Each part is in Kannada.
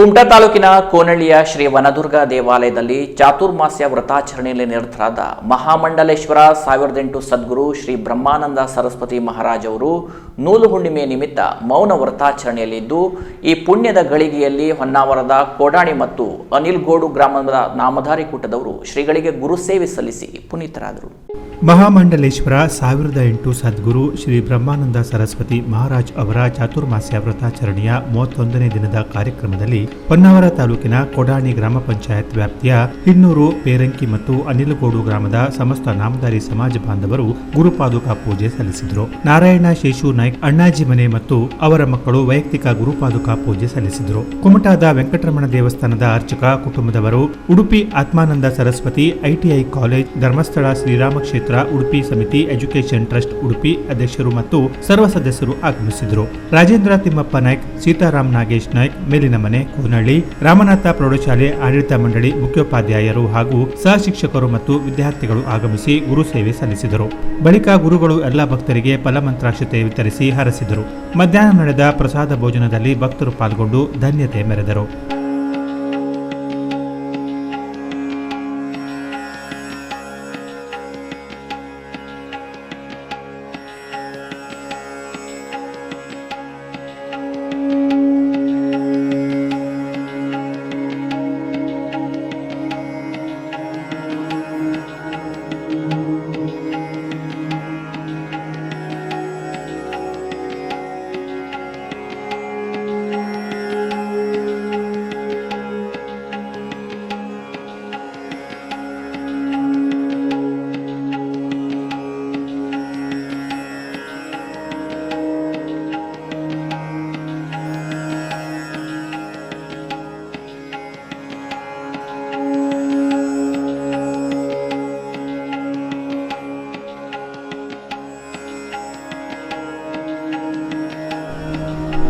ಕುಮಟಾ ತಾಲೂಕಿನ ಕೋನಳ್ಳಿಯ ಶ್ರೀ ವನದುರ್ಗ ದೇವಾಲಯದಲ್ಲಿ ಚಾತುರ್ಮಾಸ್ಯ ವ್ರತಾಚರಣೆಯಲ್ಲಿ ನಿರತರಾದ ಮಹಾಮಂಡಲೇಶ್ವರ ಸಾವಿರದ ಎಂಟು ಸದ್ಗುರು ಶ್ರೀ ಬ್ರಹ್ಮಾನಂದ ಸರಸ್ವತಿ ಮಹಾರಾಜ್ ಅವರು ನೂಲು ಹುಣ್ಣಿಮೆ ನಿಮಿತ್ತ ಮೌನ ವ್ರತಾಚರಣೆಯಲ್ಲಿದ್ದು ಈ ಪುಣ್ಯದ ಗಳಿಗೆಯಲ್ಲಿ ಹೊನ್ನಾವರದ ಕೋಡಾಣಿ ಮತ್ತು ಅನಿಲ್ಗೋಡು ಗ್ರಾಮದ ನಾಮಧಾರಿ ಕೂಟದವರು ಶ್ರೀಗಳಿಗೆ ಗುರು ಸೇವೆ ಸಲ್ಲಿಸಿ ಪುನೀತರಾದರು. ಮಹಾಮಂಡಲೇಶ್ವರ ಸಾವಿರದ ಎಂಟು ಸದ್ಗುರು ಶ್ರೀ ಬ್ರಹ್ಮಾನಂದ ಸರಸ್ವತಿ ಮಹಾರಾಜ್ ಅವರ ಚಾತುರ್ಮಾಸ್ಯ ವ್ರತಾಚರಣೆಯ ಮೂವತ್ತೊಂದನೇ ದಿನದ ಕಾರ್ಯಕ್ರಮದಲ್ಲಿ ಹೊನ್ನಾವರ ತಾಲೂಕಿನ ಕೊಡಾಣಿ ಗ್ರಾಮ ಪಂಚಾಯತ್ ವ್ಯಾಪ್ತಿಯ ಹಿನ್ನೂರು, ಪೇರಂಕಿ ಮತ್ತು ಅನಿಲಗೋಡು ಗ್ರಾಮದ ಸಮಸ್ತ ನಾಮಧಾರಿ ಸಮಾಜ ಬಾಂಧವರು ಗುರುಪಾದುಕಾ ಪೂಜೆ ಸಲ್ಲಿಸಿದರು. ನಾರಾಯಣ ಶೇಷು ನಾಯ್ಕ್ ಅಣ್ಣಾಜಿ ಮನೆ ಮತ್ತು ಅವರ ಮಕ್ಕಳು ವೈಯಕ್ತಿಕ ಗುರುಪಾದುಕಾ ಪೂಜೆ ಸಲ್ಲಿಸಿದರು. ಕುಮಟಾದ ವೆಂಕಟರಮಣ ದೇವಸ್ಥಾನದ ಅರ್ಚಕ ಕುಟುಂಬದವರು ಉಡುಪಿ ಆತ್ಮಾನಂದ ಸರಸ್ವತಿ, ಐಟಿಐ ಕಾಲೇಜ್, ಧರ್ಮಸ್ಥಳ ಶ್ರೀರಾಮ ಕ್ಷೇತ್ರ ಉಡುಪಿ ಸಮಿತಿ ಎಜುಕೇಷನ್ ಟ್ರಸ್ಟ್ ಉಡುಪಿ ಅಧ್ಯಕ್ಷರು ಮತ್ತು ಸರ್ವ ಸದಸ್ಯರು ಆಗಮಿಸಿದರು. ರಾಜೇಂದ್ರ ತಿಮ್ಮಪ್ಪ ನಾಯ್ಕ್, ಸೀತಾರಾಮ್ ನಾಗೇಶ್ ನಾಯ್ಕ್, ಮೇಲಿನ ಮನೆ ಕೂನಳ್ಳಿ ರಾಮನಾಥ ಪ್ರೌಢಶಾಲೆ, ಆಡಳಿತ ಮಂಡಳಿ ಮುಖ್ಯೋಪಾಧ್ಯಾಯರು ಹಾಗೂ ಸಹ ಶಿಕ್ಷಕರು ಮತ್ತು ವಿದ್ಯಾರ್ಥಿಗಳು ಆಗಮಿಸಿ ಗುರು ಸೇವೆ ಸಲ್ಲಿಸಿದರು. ಬಳಿಕ ಗುರುಗಳು ಎಲ್ಲ ಭಕ್ತರಿಗೆ ಫಲಮಂತ್ರಾಕ್ಷತೆ ವಿತರಿಸಿ ಹರಸಿದರು. ಮಧ್ಯಾಹ್ನ ನಡೆದ ಪ್ರಸಾದ ಭೋಜನದಲ್ಲಿ ಭಕ್ತರು ಪಾಲ್ಗೊಂಡು ಧನ್ಯತೆ ಮೆರೆದರು.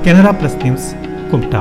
Canara plus news Kumta